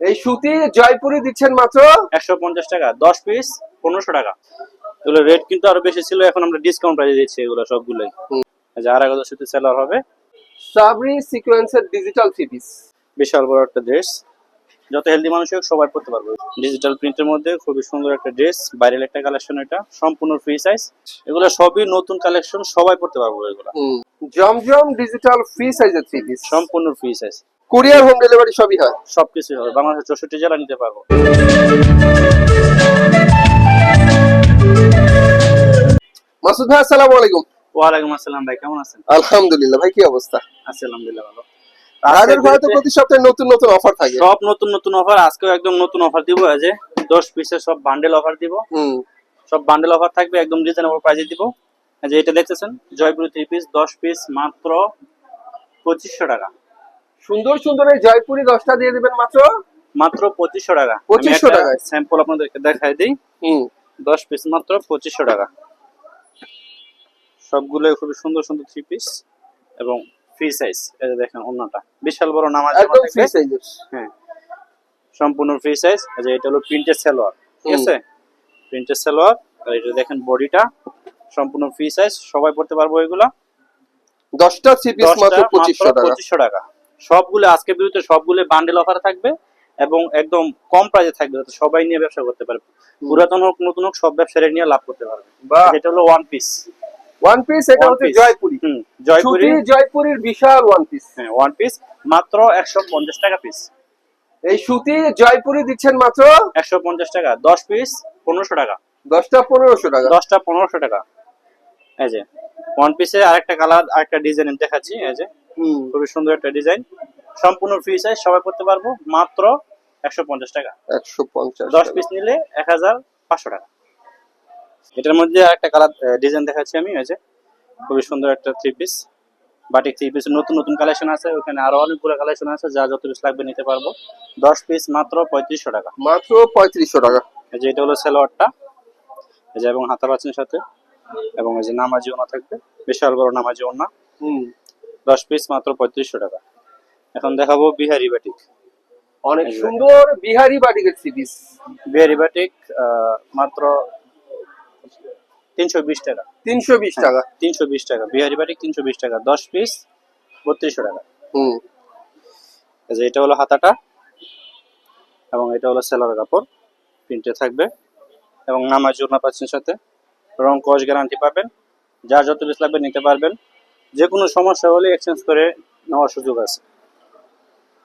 এই সুতি জয়পুরি দিচ্ছেন মাত্র? একশো পঞ্চাশ টাকা দশ পিস পনেরোশো টাকা। এগুলো রেট কিন্তু আরও বেশি ছিল এখন আমরা ডিসকাউন্ট প্রাইসে দিচ্ছি এগুলো সবগুলোই। আর এক হাজার সুতি সেলার হবে। সাবরি সিকোয়েন্সের ডিজিটাল থ্রি পিস বিশাল বড় একটা ড্রেস যত হেলদি মানুষ হোক সবাই পড়তে পারবে। ডিজিটাল প্রিন্টের মধ্যে খুবই সুন্দর একটা ড্রেস বাইরের একটা কালেকশন এটা সম্পূর্ণ ফ্রি সাইজ এগুলো সবই নতুন কালেকশন সবাই পড়তে পারব এগুলো। জমজম ডিজিটাল ফ্রি সাইজের থ্রি পিস সম্পূর্ণ free size courier home delivery সবই হয়। সবকিছু হবে বাংলাদেশের চৌষট্টি জেলা নিতে পারব। মাসুদ ভাই আসসালামু আলাইকুম। ওয়ালাইকুম আসসালাম ভাই কেমন আছেন? আলহামদুলিল্লাহ ভাই কি অবস্থা? আছি আলহামদুলিল্লাহ ভালো। তো প্রতি সপ্তাহে নতুন নতুন অফার থাকে। সব নতুন নতুন অফার আজকেও একদম নতুন অফার দিব পিসের সব বান্ডেল অফার দিব। হুম। সব বান্ডেল অফার থাকবে একদম রিজনেবল প্রাইসে দিব। এটা দেখতেছেন জয়পুরি থ্রি পিস দশ পিস মাত্র পঁচিশশো টাকা। সুন্দর সুন্দর এই জয়পুরি দশটা দিয়ে দিবেন মাত্র? মাত্র পঁচিশশো টাকা। 2500 টাকা স্যাম্পল আপনাদেরকে দেখাই দিই। হুম। দশ পিস মাত্র পঁচিশশো টাকা। সবগুলো খুবই সুন্দর সুন্দর থ্রি পিস এবং ফ্রি সাইজ এই দেখেন অন্যটা বিশাল বড় নামাজ একদম ফ্রি সাইজের হ্যাঁ। সম্পূর্ণ ফ্রি সাইজ যে এটা হলো প্রিন্টেড সালোয়ার। ঠিক আছে? প্রিন্টেড সালোয়ার। আর এটা দেখেন বডিটা। সম্পূর্ণ ফ্রি সাইজ সবাই পড়তে পারব এগুলা? দশটা থ্রি পিস মাত্র মাত্র পঁচিশশো টাকা। পঁচিশশো টাকা। সবগুলো আজকে বিরুদ্ধে সবগুলো বান্ডেল অফার থাকবে এবং একদম কম প্রাইসে থাকবে যাতে সবাই নিয়ে ব্যবসা করতে পারবে পুরাতন হোক নতুন হোক সব ব্যবসায়ী নিয়ে লাভ করতে পারবে। এটা হলো ওয়ান পিস ওয়ান পিস এটা হচ্ছে জয়পুরি। হুম জয়পুরি। সুতি জয়পুরির বিশাল ওয়ান পিস হ্যাঁ ওয়ান পিস মাত্র একশো পঞ্চাশ টাকা পিস এই সুতি জয়পুরি দিচ্ছেন মাত্র? একশো পঞ্চাশ টাকা। দশ পিস পনেরোশো টাকা। টাকা। দশটা পনেরোশো টাকা। এই যে ওয়ান পিসে আরেকটা কালার আরেকটা ডিজাইন দেখাচ্ছি। এই যে খুবই সুন্দর একটা ডিজাইন। সম্পূর্ণ ফ্রি সাইজ সবাই করতে পারব মাত্র একশো পঞ্চাশ টাকা। একশো পঞ্চাশ দশ পিস নিলে এক হাজার পাঁচশো টাকা। এটার মধ্যে একটা কালার ডিজাইন দেখাচ্ছি আমি যে খুবই সুন্দর একটা three piece batik three piece নতুন নতুন কালেকশন আছে ওখানে আরও অনেকগুলো কালেকশন আছে যা যত পিস লাগবে নিতে পারব। দশ পিস মাত্র পঁয়ত্রিশশো টাকা। মাত্র পঁয়ত্রিশশো টাকা। এই যে এটা হলো সালোয়ারটা এই যে এবং হাতা পাচ্ছেন সাথে এবং এই যে নামাজি ওনা থাকবে বিশাল বড় নামাজি ওনা। হুম। দশ পিস মাত্র পঁয়ত্রিশশো টাকা। এখন দেখাবো বিহারি বাটিক অনেক সুন্দর বিহারি বাটিকের পিস বিহারি বাটিক মাত্র তিনশো বিশ টাকা। তিনশো বিশ টাকা। তিনশো বিশ টাকা। বিহারি বাটিক তিনশো বিশ টাকা। দশ পিস বত্রিশশো টাকা। হুম। যে এটা হলো হাতাটা এবং এটা হলো সেলার কাপড়। প্রিন্টে থাকবে। এবং নামাজ ওনা পাচ্ছেন সাথে। রং কস গ্যারান্টি পাবেন। যার যত পিস লাগবে নিতে পারবেন। যে কোনো সমস্যা হলে এক্সচেঞ্জ করে নেওয়ার সুযোগ আছে।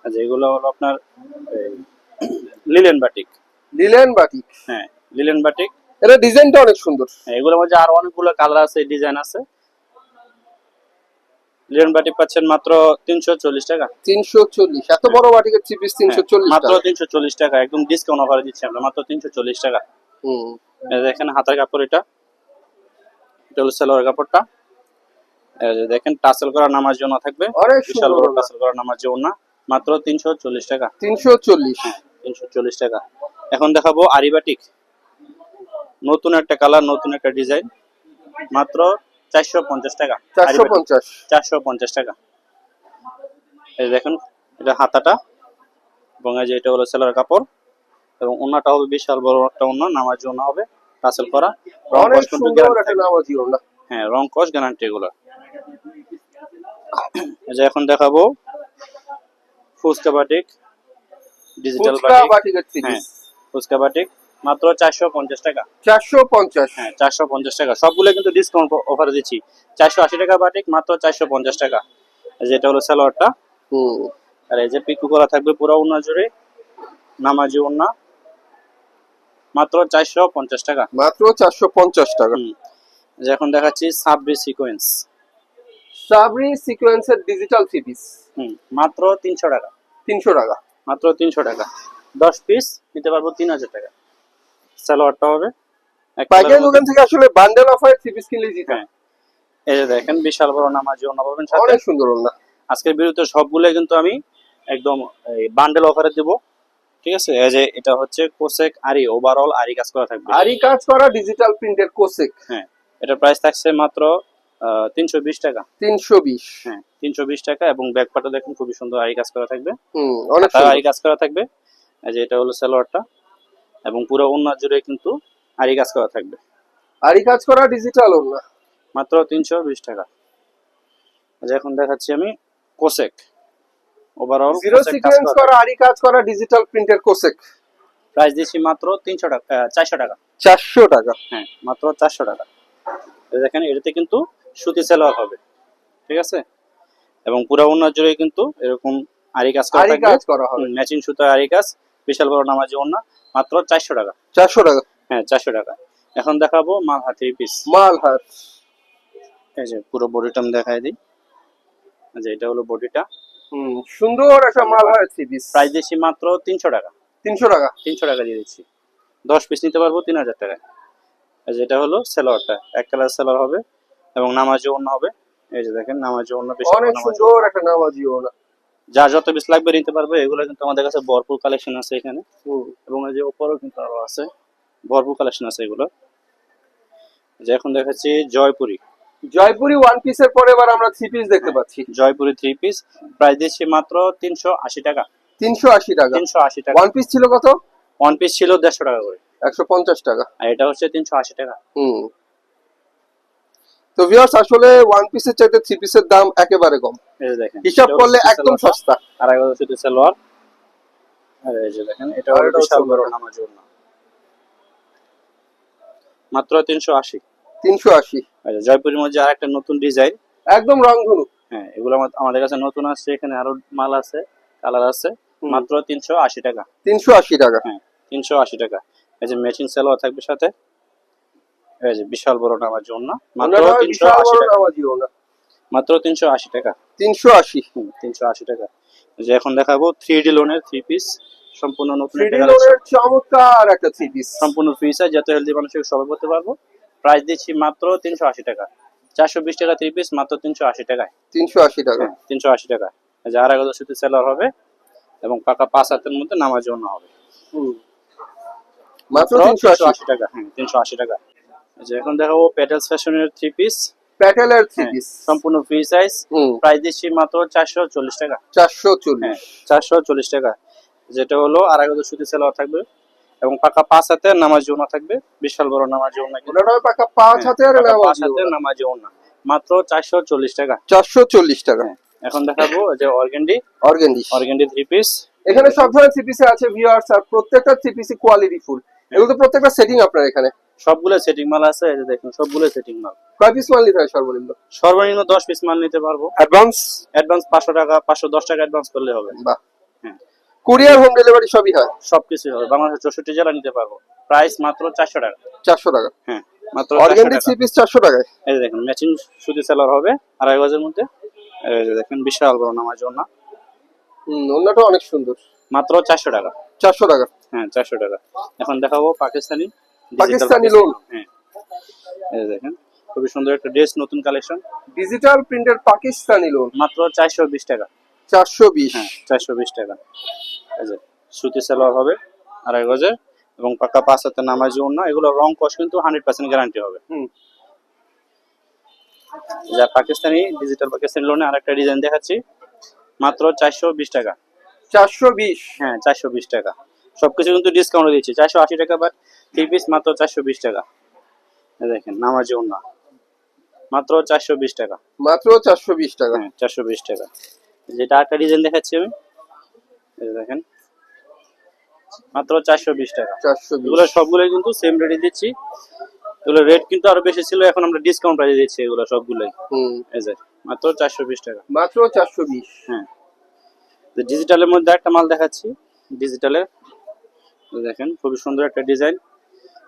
আচ্ছা এগুলো হলো আপনার লিলেন বাটিক লিলেন বাটিক হ্যাঁ লিলেন বাটিক এটা ডিজাইনটা অনেক সুন্দর। হ্যাঁ, এগুলোর মধ্যে আরও অনেকগুলো কালার আছে ডিজাইন আছে। লিলেন বাটিক পাচ্ছেন মাত্র তিনশো চল্লিশ টাকা। তিনশো চল্লিশ এত বড় বাটিকের থ্রি পিস তিনশো চল্লিশ মাত্র তিনশো চল্লিশ টাকা একদম ডিসকাউন্ট অফারে দিচ্ছি আমরা মাত্র তিনশো চল্লিশ টাকা। হুম। এই দেখেন হাতের কাপড় এটা। এটা হলো সেলোয়ার কাপড়টা। দেখেন টাসেল করা নামার জন্য থাকবে। বিশাল বড় টাসেল করা নামার জন্য মাত্র তিনশো চল্লিশ টাকা। তিনশো চল্লিশ। তিনশো চল্লিশ টাকা। এখন দেখাবো আরিবাটিক। নতুন একটা কালার নতুন একটা ডিজাইন মাত্র চারশো পঞ্চাশ টাকা। চারশো পঞ্চাশ। চারশো পঞ্চাশ টাকা। এই দেখেন এটা হাতাটা এবং এই যে এটা হলো সেলার কাপড় এবং ওনাটা হবে বিশাল বড় একটা ওনা নামার জন্য হবে টাসেল করা। রং কস কিন্তু ওড়না হ্যাঁ রং কস গ্যারান্টি এগুলো। যে এখন দেখাবো ফুচকা বাটিক ডিজিটাল বাটিক। হ্যাঁ ফুচকা বাটিক। মাত্র চারশো পঞ্চাশ টাকা। চারশো পঞ্চাশ। হ্যাঁ চারশো পঞ্চাশ টাকা। সবগুলো কিন্তু ডিসকাউন্ট অফারে দিচ্ছি। চারশো আশি টাকা বাটিক মাত্র চারশো পঞ্চাশ টাকা। এই যে এটা হলো সালোয়ারটা হুম। আর এই যে পিকু করা থাকবে পুরো উন্না জুড়ে। নামাজি উন্না। মাত্র চারশো পঞ্চাশ টাকা। মাত্র চারশো পঞ্চাশ টাকা। যে এখন দেখাচ্ছি সাবরি সিকোয়েন্স সাবরি সিকোয়েন্সের ডিজিটাল থ্রি পিস হুম মাত্র তিনশো টাকা। তিনশো টাকা। মাত্র তিনশো টাকা। দশ পিস নিতে পারব তিন হাজার টাকা। সালোয়ারটা হবে। পাইকারি দোকান থেকে আসলে বান্ডেল অফার থ্রি পিস কিনলে জিতে হ্যাঁ। এই যে দেখেন বিশাল বড় নামাজি ওনা পাবেন সাথে। অনেক সুন্দর ওড়না। আজকের বিরুদ্ধে সবগুলো কিন্তু আমি একদম বান্ডেল অফারে দেব। ঠিক আছে? এই যে এটা হচ্ছে কোসেক আরি ওভারঅল আরি কাজ করা থাকবে। আরই কাজ করা ডিজিটাল প্রিন্টের কোসেক। হ্যাঁ এটা প্রাইস থাকছে মাত্র তিনশো বিশ টাকা। তিনশো বিশ। হ্যাঁ তিনশো বিশ টাকা এবং ব্যাকপাটা দেখুন খুবই সুন্দর আরি কাজ করা থাকবে। হুম অনেক সুন্দর। আরি কাজ করা থাকবে। এই যে এটা হলো সালোয়ারটা। এবং পুরো ওন্না জুড়ে কিন্তু আরি কাজ করা থাকবে। আরি কাজ করা ডিজিটাল ওড়না। মাত্র তিনশো বিশ টাকা। যে এখন দেখাচ্ছি আমি কোসেক। ওভারঅল জিরো সিকোয়েন্স করা আরি কাজ করা ডিজিটাল প্রিন্টের কোসেক। প্রাইস দিচ্ছি মাত্র তিনশো টাকা চারশো টাকা। চারশো টাকা। হ্যাঁ মাত্র চারশো টাকা। দেখেন এটাতে কিন্তু সুতি সেলোয়ার হবে ঠিক আছে? এবং পুরো ওন্না জুড়ে কিন্তু এরকম আরি কাজ করা থাকবে। কাজ করা হবে। ম্যাচিং সুতো আরি কাজ বিশাল বড় নামাজি ওন্না মাত্র চারশো টাকা। চারশো টাকা। হ্যাঁ চারশো টাকা। এখন দেখাবো মালহা থ্রি পিস মালহার এই যে পুরো বডিটা আমি দেখাই দিই। যে এটা হলো বডিটা হুম সুন্দর একটা মালহার থ্রি পিস প্রাইস দিচ্ছি মাত্র তিনশো টাকা। তিনশো টাকা। তিনশো টাকা দিয়ে দিচ্ছি। দশ পিস নিতে পারব তিন হাজার টাকায়। এই যে এটা হলো সেলোয়ারটা এক কালার সেলোয়ার হবে। এবং নামাজি অন্য হবে। এই যে দেখেন নামাজি অন্য বেশি অনেক সুন্দর একটা নামাজি ওড়না যার যত পিস লাগবে নিতে পারবে এগুলো কিন্তু আমাদের কাছে ভরপুর কালেকশন আছে এখানে। এবং এই যে উপরেও কিন্তু আরও আছে ভরপুর কালেকশন আছে এগুলো। যে এখন দেখাচ্ছি জয়পুরি। জয়পুরি ওয়ান পিসের পরে এবার আমরা থ্রি পিস দেখতে পাচ্ছি। জয়পুরি থ্রি পিস প্রাইস দিচ্ছি মাত্র তিনশো আশি টাকা। তিনশো আশি টাকা। তিনশো আশি টাকা। ওয়ান পিস ছিল কত? ওয়ান পিস ছিল দেড়শো টাকা করে। একশো পঞ্চাশ টাকা। আর এটা হচ্ছে তিনশো আশি টাকা। হুম। তো ভিউয়ার্স আসলে ওয়ান পিসের চাইতে থ্রি পিসের দাম একেবারে কম। দেখেন হিসাব করলে একদম। সস্তা। আড়াই গজ শুধু সালোয়ার আর এই যে দেখেন এটা হলো বিশাল বড় ওড়না। নামাজ জন্য মাত্র তিনশো আশি। তিনশো আশি। আচ্ছা জয়পুরের মধ্যে আর একটা নতুন ডিজাইন একদম রংধনু। হ্যাঁ এগুলো আমাদের কাছে নতুন আসছে এখানে আরও মাল আছে কালার আছে। মাত্র তিনশো আশি টাকা। তিনশো আশি টাকা। হ্যাঁ তিনশো আশি টাকা। এই যে ম্যাচিং সালোয়ার থাকবে সাথে। এই যে বিশাল বড় নামার জন্য মাত্র ওনারা তিনশো বিশাল আশি বড় টাকা। মাত্র তিনশো আশি টাকা। তিনশো আশি। হুম তিনশো আশি টাকা। যে এখন দেখাবো থ্রি ডি লোনের থ্রি পিস সম্পূর্ণ নতুন চমৎকার একটা থ্রি পিস সম্পূর্ণ ফ্রি সাইজ যত হেলদি মানুষকে সবাই করতে পারব। প্রাইস দিচ্ছি মাত্র তিনশো আশি টাকা। চারশো বিশ টাকা থ্রি পিস মাত্র তিনশো আশি টাকায়। তিনশো আশি টাকা। হ্যাঁ তিনশো আশি টাকা। এই যে আড়াই গজ সুতি সেলার হবে এবং পাকা পাঁচ হাতের মধ্যে নামার জন্য হবে। হুম। মাত্র তিনশো আশি টাকা হ্যাঁ তিনশো আশি টাকা। যে এখন দেখাবো প্যাটেলস ফ্যাশনের থ্রি পিস প্যাটেলের থ্রি পিস সম্পূর্ণ ফ্রি সাইজ প্রাইস দিচ্ছি মাত্র চারশো চল্লিশ টাকা। চারশো হ্যাঁ চল্লিশ চারশো চল্লিশ টাকা। যেটা হলো আড়াই গজ সুতি সেলার থাকবে এবং পাকা পাঁচ হাতের নামাজ জন্য থাকবে। বিশাল বড় নামাজ জন্য পাকা পাঁচ হাতের পাকা পাঁচ ওড়না। নামাজ জন্য মাত্র চারশো চল্লিশ টাকা। চারশো চল্লিশ টাকা। হ্যাঁ। এখন দেখাবো যে organdy organdy organdy three piece এখানে সব ধরনের থ্রি পিসে আছে ভিউয়ার্স আর প্রত্যেকটা থ্রি পিসি কোয়ালিটি ফুল এগুলো তো প্রত্যেকটা সেটিং আপনার এখানে। সবগুলো সেটিং মাল আছে এই যে দেখুন সবগুলো সেটিং মাল। কয় পিস মাল নিতে হয় সর্বনিম্ন? সর্বনিম্ন দশ পিস মাল নিতে পারব। অ্যাডভান্স অ্যাডভান্স পাঁচশো টাকা পাঁচশো দশ টাকা অ্যাডভান্স করলে হবে। বাহ। কুরিয়ার হোম ডেলিভারি সবই হয়? সবকিছু হবে। বাংলাদেশের চৌষট্টি জেলা নিতে পারব। প্রাইস মাত্র চারশো টাকা। চারশো টাকা? হ্যাঁ মাত্র 400 পিস চারশো টাকায়? এই দেখুন ম্যাচিং সুতি সেলার হবে আড়াই গজের মধ্যে। এই যে দেখেন বিশাল বড় নামাজ জন্য হুম অন্যটা অনেক সুন্দর। মাত্র চারশো টাকা। চারশো টাকা। হ্যাঁ চারশো টাকা। এখন দেখাবো পাকিস্তানি পাকিস্তানি। লোন। হ্যাঁ। এই দেখেন খুবই সুন্দর একটা ড্রেস নতুন কালেকশন ডিজিটাল প্রিন্টের পাকিস্তানি লোন মাত্র চারশো বিশ টাকা। চারশো বিশ। হ্যাঁ চারশো বিশ টাকা। এই যে সুতি সালোয়ার হবে আড়াই গজের এবং পাকা পাঁচ হাতে নামাজি না এগুলো রং কস কিন্তু হান্ড্রেড পার্সেন্ট গ্যারান্টি হবে। হুম। যা পাকিস্তানি ডিজিটাল পাকিস্তানি লোনে আরেকটা ডিজাইন দেখাচ্ছি। মাত্র চারশো বিশ টাকা। চারশো বিশ। হ্যাঁ চারশো বিশ টাকা। সবকিছু কিন্তু ডিসকাউন্ট দিচ্ছি। চারশো আশি টাকা বাট থ্রি পিস মাত্র চারশো বিশ টাকা। দেখেন নামাজি না মাত্র চারশো বিশ টাকা। মাত্র চারশো বিশ টাকা। হ্যাঁ চারশো বিশ টাকা। যেটা একটা ডিজাইন দেখাচ্ছি আমি। দেখেন মাত্র চারশো বিশ টাকা। এগুলো সবগুলোই কিন্তু সেম রেটে দিচ্ছি। এগুলো রেট কিন্তু আরও বেশি ছিল এখন আমরা ডিসকাউন্ট প্রাইসে দিচ্ছি এগুলো সবগুলোই। হুম। এই যে মাত্র চারশো বিশ টাকা। মাত্র চারশো বিশ। হ্যাঁ। ডিজিটালের মধ্যে একটা মাল দেখাচ্ছি। ডিজিটালের দেখেন খুবই সুন্দর একটা ডিজাইন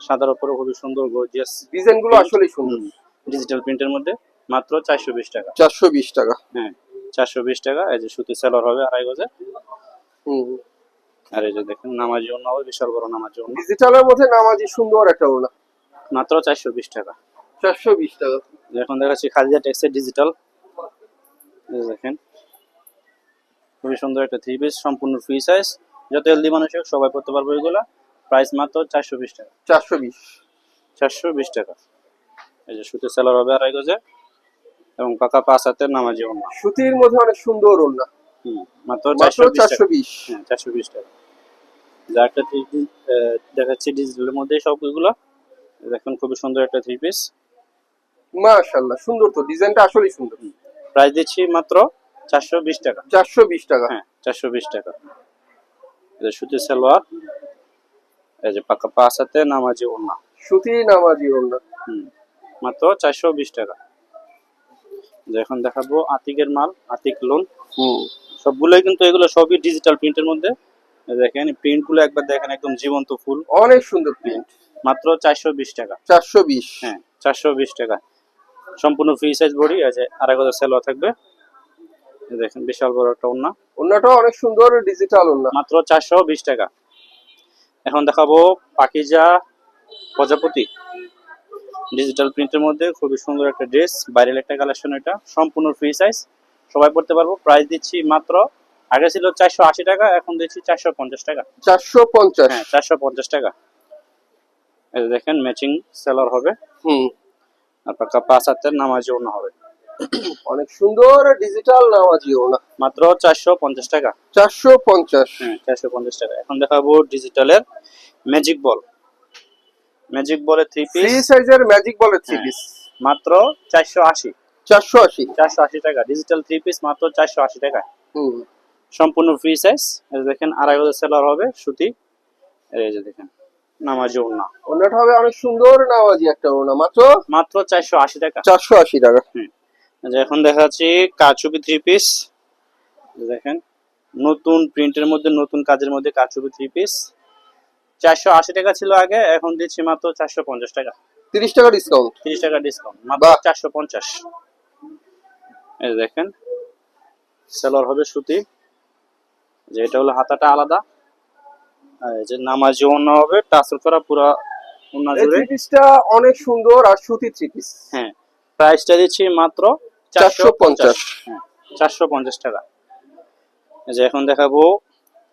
সাদার উপরে খুবই সুন্দর গর্জিয়াস ডিজাইনগুলো আসলে সুন্দর। ডিজিটাল প্রিন্টের মধ্যে মাত্র চারশো বিশ টাকা। চারশো বিশ টাকা। হ্যাঁ চারশো বিশ টাকা এই যে সুতি সেলর হবে আড়াই গজে। হুম। আর এই যে দেখেন নামাজি অন্য হবে বিশাল বড় নামাজি অন্য ডিজিটালের মধ্যে নামাজি সুন্দর একটা ওড়না। মাত্র চারশো বিশ টাকা। চারশো বিশ টাকা। এখন দেখাচ্ছি খাদিজা টেক্সের ডিজিটাল দেখেন খুবই সুন্দর একটা থ্রি পিস সম্পূর্ণ ফ্রি সাইজ যত হেলদি মানুষ হোক সবাই পড়তে পারবে এগুলো প্রাইস মাত্র চারশো বিশ টাকা। চারশো বিশ। চারশো বিশ টাকা। এই যে সুতির সেলার হবে আড়াই গজে এবং পাকা পাঁচ হাতের নামাজি অন্য সুতির মধ্যে অনেক সুন্দর ওড়না। মাত্র চারশো বিশ চারশো বিশ। হ্যাঁ চারশো বিশ টাকা। যা একটা থ্রি পিস দেখাচ্ছি ডিজিটালের মধ্যে সবগুলো। দেখুন খুবই সুন্দর একটা থ্রি পিস মাশাআল্লাহ সুন্দর তো ডিজাইনটা আসলেই সুন্দর। প্রাইস দিচ্ছি মাত্র চারশো বিশ টাকা। চারশো বিশ টাকা। হ্যাঁ চারশো বিশ টাকা। এই যে সুতির সালোয়ার। এই যে পাকা পাঁচ হাতে নামাজি ওড়না। সুতি নামাজি ওড়না। হুম মাত্র চারশো বিশ টাকা। যে এখন দেখাবো আতিকের মাল আতিক লোন। হুম। সবগুলোই কিন্তু এগুলো সবই ডিজিটাল প্রিন্টের মধ্যে। দেখেন প্রিন্টগুলো একবার দেখেন একদম জীবন্ত ফুল। অনেক সুন্দর প্রিন্ট মাত্র চারশো বিশ টাকা। চারশো বিশ। হ্যাঁ চারশো বিশ টাকা। সম্পূর্ণ ফ্রি সাইজ বডি আছে আড়াই গজা সেলোয়া থাকবে। দেখেন বিশাল বড় একটা ওড়না। ওড়নাটাও অনেক সুন্দর ডিজিটাল ওড়না। মাত্র চারশো বিশ টাকা। এখন দেখাবো পাকিজা প্রজাপতি। ডিজিটাল প্রিন্টের মধ্যে খুবই সুন্দর একটা ড্রেস বাইরের একটা কালেকশন এটা সম্পূর্ণ ফ্রি সাইজ সবাই পড়তে পারব প্রাইস দিচ্ছি মাত্র আগে ছিল চারশো আশি টাকা এখন দিচ্ছি চারশো পঞ্চাশ টাকা। চারশো পঞ্চাশ। হ্যাঁ চারশো পঞ্চাশ টাকা। দেখেন ম্যাচিং সেলার হবে। হুম। আর পাকা পাঁচ হাতের নামাজি হবে। অনেক সুন্দর ডিজিটাল নামাজি ওড়না মাত্র চারশো পঞ্চাশ টাকা। চারশো পঞ্চাশ। হ্যাঁ চারশো পঞ্চাশ টাকা। এখন দেখাবো ডিজিটালের ম্যাজিক বল ম্যাজিক বলের থ্রি পিস সাইজের ম্যাজিক বলের থ্রি হ্যাঁ। পিস মাত্র চারশো আশি। চারশো আশি। চারশো আশি টাকা। ডিজিটাল থ্রি পিস মাত্র চারশো আশি টাকা। হুম। সম্পূর্ণ ফ্রি সাইজ দেখেন আড়াই হাজার সেলার হবে সুতি। এই যে দেখেন নামাজি ওড়না। ওড়নাটা হবে অনেক সুন্দর নামাজি একটা ওড়না। মাত্র? মাত্র চারশো আশি টাকা। চারশো আশি টাকা। এই যে এখন দেখা যাচ্ছে কাচুপি থ্রি পিস দেখেন নতুন প্রিন্টের মধ্যে নতুন কাজের মধ্যে কাচুপি থ্রি পিস চারশো আশি টাকা ছিল আগে এখন দিচ্ছি মাত্র চারশো পঞ্চাশ টাকা। তিরিশ টাকা ডিসকাউন্ট তিরিশ টাকা ডিসকাউন্ট মাত্র চারশো পঞ্চাশ। এই দেখেন সেলর হবে সুতি। যে এটা হলো হাতাটা আলাদা। যে নামাজি অন্য হবে টাসল করা পুরা অন্য জুড়ে। পিসটা অনেক সুন্দর আর সুতি থ্রি পিস হ্যাঁ প্রাইসটা দিচ্ছি মাত্র চারশো পঞ্চাশ। হ্যাঁ চারশো পঞ্চাশ টাকা। এই যে এখন দেখাবো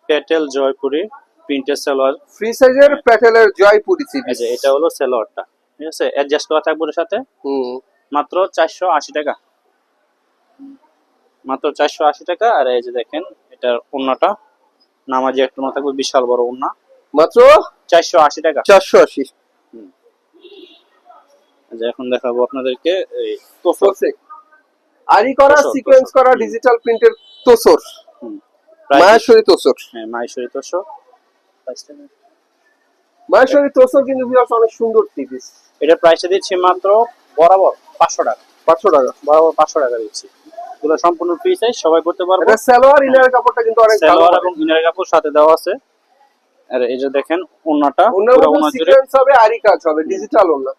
পেটেল জয়পুরি প্রিন্টের সেলোয়ার। ফ্রি সাইজের প্যাটেলের জয়পুরি এই যে এটা হলো সেলোয়ারটা ঠিক আছে? অ্যাডজাস্ট করা থাকবে ওর সাথে? মাত্র চারশো আশি টাকা। মাত্র চারশো আশি টাকা আর এই যে দেখেন এটার ওড়নাটা নামাজি একটা ওড়না থাকবে বিশাল বড় ওড়না মাত্র চারশো আশি টাকা। চারশো আশি। এখন দেখাবো আপনাদেরকে এই আরি করা সিকোয়েন্স করা ডিজিটাল প্রিন্টের তোসর মায়াশ্বরী তোসর হ্যাঁ মাইশরি তোষো প্রাইসটা মায়াশ্বরী তোসর কিন্তু viewers অনেক সুন্দর থ্রি পিস এটা প্রাইসটা দিচ্ছি মাত্র বরাবর পাঁচশো টাকা। পাঁচশো টাকা। বরাবর পাঁচশো টাকা দিচ্ছি। এগুলো সম্পূর্ণ ফ্রি সাইজ সবাই করতে পারবে। এটা সালোয়ার ইনার কাপড়টা কিন্তু অনেক ভালো সালোয়ার। এবং ইনার কাপড় সাথে দেওয়া আছে। আর এই যে দেখেন ওন্নাটা ওন্না সিকোয়েন্স হবে আরি কাজ হবে ডিজিটাল ওনা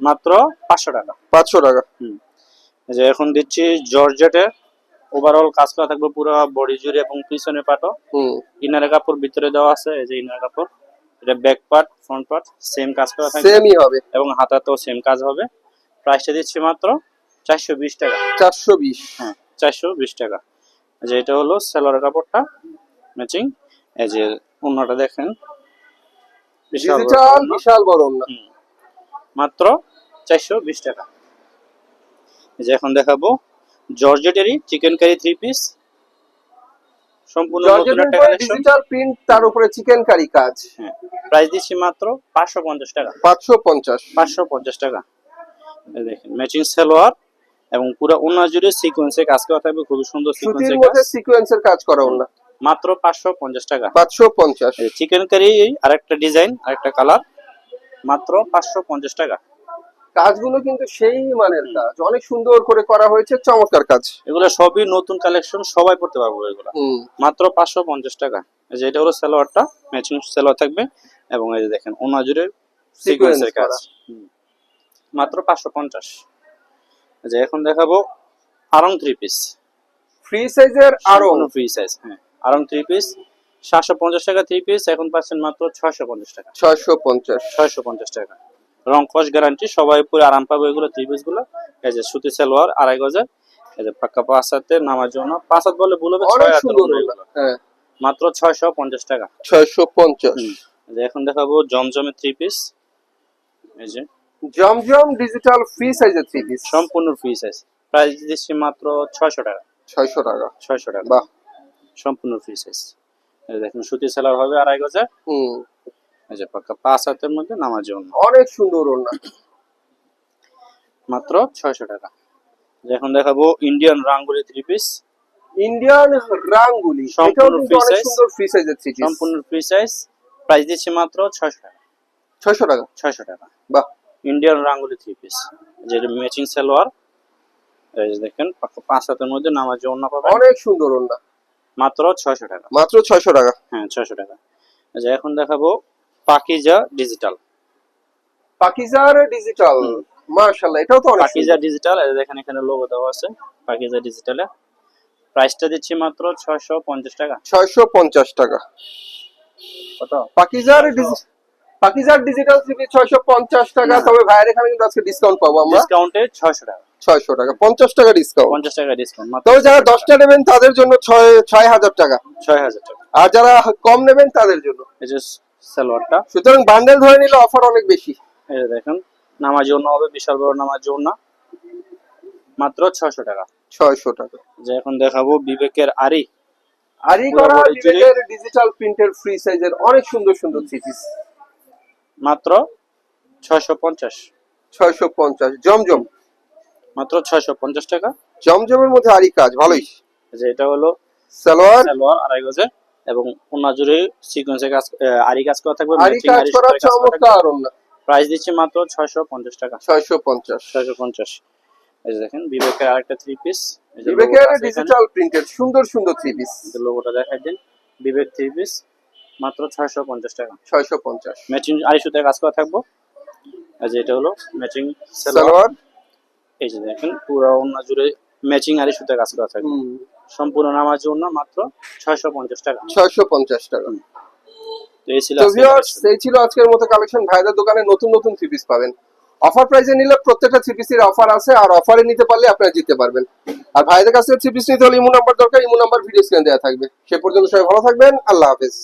মাত্র পাঁচশো টাকা। পাঁচশো টাকা। হুম। যে এখন দিচ্ছি জর্জেটের ওভারঅল কাজ করা থাকবে পুরো বডি জুড়ে এবং পিছনে পাটও। ইনার কাপড় ভিতরে দেওয়া আছে এই যে ইনার কাপড়। এটা back part front part same কাজ করা থাকবে। সেমই হবে। এবং হাতাতেও সেম কাজ হবে। প্রাইসটা দিচ্ছি মাত্র চারশো বিশ টাকা। চারশো বিশ। হ্যাঁ চারশো বিশ টাকা। যে এটা হলো সেলোয়ার কাপড়টা ম্যাচিং এই যে অন্যটা দেখেন। বিশাল। বিশাল বড় মাত্র চারশো বিশ টাকা। যে এখন দেখাবো। জর্জেটেরই চিকেন কারি থ্রি পিস সম্পূর্ণ ডিজিটাল প্রিন্ট তার উপরে চিকেন কারি কাজ। হ্যাঁ প্রাইস দিচ্ছি মাত্র পাঁচশো পঞ্চাশ টাকা। পাঁচশো পঞ্চাশ। পাঁচশো পঞ্চাশ টাকা। এই দেখেন ম্যাচিং সালোয়ার এবং পুরো ওনা জুড়ে সিকোয়েন্সে কাজ করা থাকবে খুবই সুন্দর সিকোয়েন্সে মধ্যে সিকোয়েন্সের কাজ করা ওনা মাত্র পাঁচশো পঞ্চাশ টাকা। পাঁচশো পঞ্চাশ। চিকেন কারি আরেকটা ডিজাইন আরেকটা কালার মাত্র পাঁচশো পঞ্চাশ টাকা। কাজগুলো কিন্তু সেই মানের কাজ। অনেক সুন্দর করে করা হয়েছে চমৎকার কাজ। এগুলো সবই নতুন কালেকশন সবাই পড়তে পারব এগুলো। মাত্র পাঁচশো পঞ্চাশ টাকা। যে এটা হলো সালোয়ারটা ম্যাচিং সালোয়ার থাকবে। এবং এই যে দেখেন ওনা জুড়ে সিকোয়েন্সের কাজ। মাত্র পাঁচশো পঞ্চাশ। যে এখন দেখাবো আরং থ্রি পিস ফ্রি সাইজের আরও ফ্রি সাইজ হ্যাঁ। আরং থ্রি পিস সাতশো পঞ্চাশ টাকা থ্রি পিস এখন পাচ্ছেন মাত্র ছয়শো পঞ্চাশ টাকা। ছয়শো পঞ্চাশ। ছয়শো পঞ্চাশ টাকা। রং কস গ্যারান্টি সবাই পুরো আরাম পাবে এগুলো থ্রি পিসগুলো। এই যে সুতি সালোয়ার আড়াই গজের। এই যে পাক্কা পাঁচ হাতে নামার জন্য। পাঁচ হাত বলে ভুল হবে ছয় মাত্র ছয়শো পঞ্চাশ টাকা। ছয়শো পঞ্চাশ। এখন দেখাবো জমজমের থ্রি পিস এই যে। জমজম ডিজিটাল ফ্রি সাইজের থ্রি পিস সম্পূর্ণ ফ্রি সাইজ প্রাইস দিচ্ছি মাত্র ছয়শো টাকা। ছয়শো টাকা। ছয়শো টাকা। বাহ। সম্পূর্ণ ফ্রি সাইজ দেখুন সুতি সেলার হবে আড়াই গজে হুম। এই যে পাক্কা পাঁচ হাতের মধ্যে নামার জন্য অনেক সুন্দর ওড়না। মাত্র ছয়শো টাকা। এখন দেখাবো ইন্ডিয়ান রাঙ্গুলি থ্রি পিস ইন্ডিয়ান রাঙ্গুলি। সম্পূর্ণ size। সুন্দর ফ্রি থ্রি পিস সম্পূর্ণ ফ্রি সাইজ প্রাইস দিচ্ছি মাত্র ছয়শো টাকা। ছয়শো টাকা? ছয়শো টাকা। বাহ। ইন্ডিয়ান রাঙ্গুলি থ্রি পিস যেটা ম্যাচিং সালোয়ার। এই দেখেন পাঁচ হাতের মধ্যে জন্য পাবেন। অনেক সুন্দর ওড়না। মাত্র ছয়শো টাকা। মাত্র ছয়শো টাকা। হ্যাঁ ছয়শো টাকা। এই যে এখন দেখাবো পাকিজা ডিজিটাল পাকিজার ডিজিটাল হুম। মার্শাল্লাহ এটাও তো অনেক পাকিজা ডিজিটাল এই দেখেন এখানে লোগো দেওয়া আছে পাকিজা ডিজিটালে প্রাইসটা দিচ্ছি মাত্র ছয়শো পঞ্চাশ টাকা। ছয়শো পঞ্চাশ টাকা। কত? পাকিজার ডিজি- পাকিজার ডিজিটাল ছয়শো পঞ্চাশ টাকা তবে ভাইয়ের এখানে কিন্তু আজকে ডিসকাউন্ট পাবো আমরা। ডিসকাউন্টে ছয়শো টাকা। ছয়শো টাকা পঞ্চাশ টাকা ডিসকাউন্ট পঞ্চাশ টাকা ডিসকাউন্ট তবে যারা দশটা নেবেন তাদের জন্য ছয় ছয় হাজার টাকা। ছয় হাজার টাকা। আর যারা কম নেবেন তাদের জন্য। সালোয়ারটা। সুতরাং বান্ডেল ধরে নিলে অফার অনেক বেশি। এই দেখেন নামার জন্য হবে বিশাল বড় নামাজ জন্য মাত্র ছয়শো টাকা। ছয়শো টাকা। যে এখন দেখাবো বিবেকের আরি। আর করা বিবেকের ডিজিটাল প্রিন্টের ফ্রি সাইজের অনেক সুন্দর সুন্দর থ্রি পিস মাত্র ছয়শো পঞ্চাশ। ছয়শো পঞ্চাশ জমজম। মাত্র ছয়শো পঞ্চাশ টাকা। জমজমের মধ্যে আরি কাজ ভালোই। যে এটা হলো সালোয়ার। সালোয়ার আড়াই গজে। এবং ওনা জুড়ে সিকোয়েন্সে কাজ আরি কাজ করা থাকবে আরি কাজ করা চমৎকার ওড়না প্রাইস দিচ্ছি মাত্র ছয়শো পঞ্চাশ টাকা। ছয়শো পঞ্চাশ। ছয়শো পঞ্চাশ। এই যে দেখেন বিবেকের আরেকটা থ্রি পিস বিবেকের ডিজিটাল প্রিন্টের সুন্দর সুন্দর থ্রি পিস লোগোটা দেখাই দিন। বিবেক থ্রি পিস মাত্র ছয়শো পঞ্চাশ টাকা। ছয়শো পঞ্চাশ। ম্যাচিং আড়াই সুতায় কাজ করা থাকব। আর যে এটা হলো ম্যাচিং সালোয়ার এই যে দেখেন পুরো অন্য জুড়ে ম্যাচিং আড়াই সুতায় কাজ করা থাকবে। সম্পূর্ণ নামার জন্য মাত্র ছয়শো পঞ্চাশ টাকা। ছয়শো পঞ্চাশ টাকা। এই ছিল আজকের মতো কালেকশন ভাইদের দোকানে নতুন নতুন থ্রি পিস পাবেন। অফার প্রাইসে নিলে প্রত্যেকটা থ্রি পিসের অফার আছে আর অফারে নিতে পারলে আপনারা জিততে পারবেন। আর ভাইদের কাছে থ্রি পিস নিতে হলে ইমো নাম্বার দরকার ইমো নাম্বার ভিডিও স্ক্রিনে দেওয়া থাকবে। সে পর্যন্ত সবাই ভালো থাকবেন আল্লাহ হাফেজ।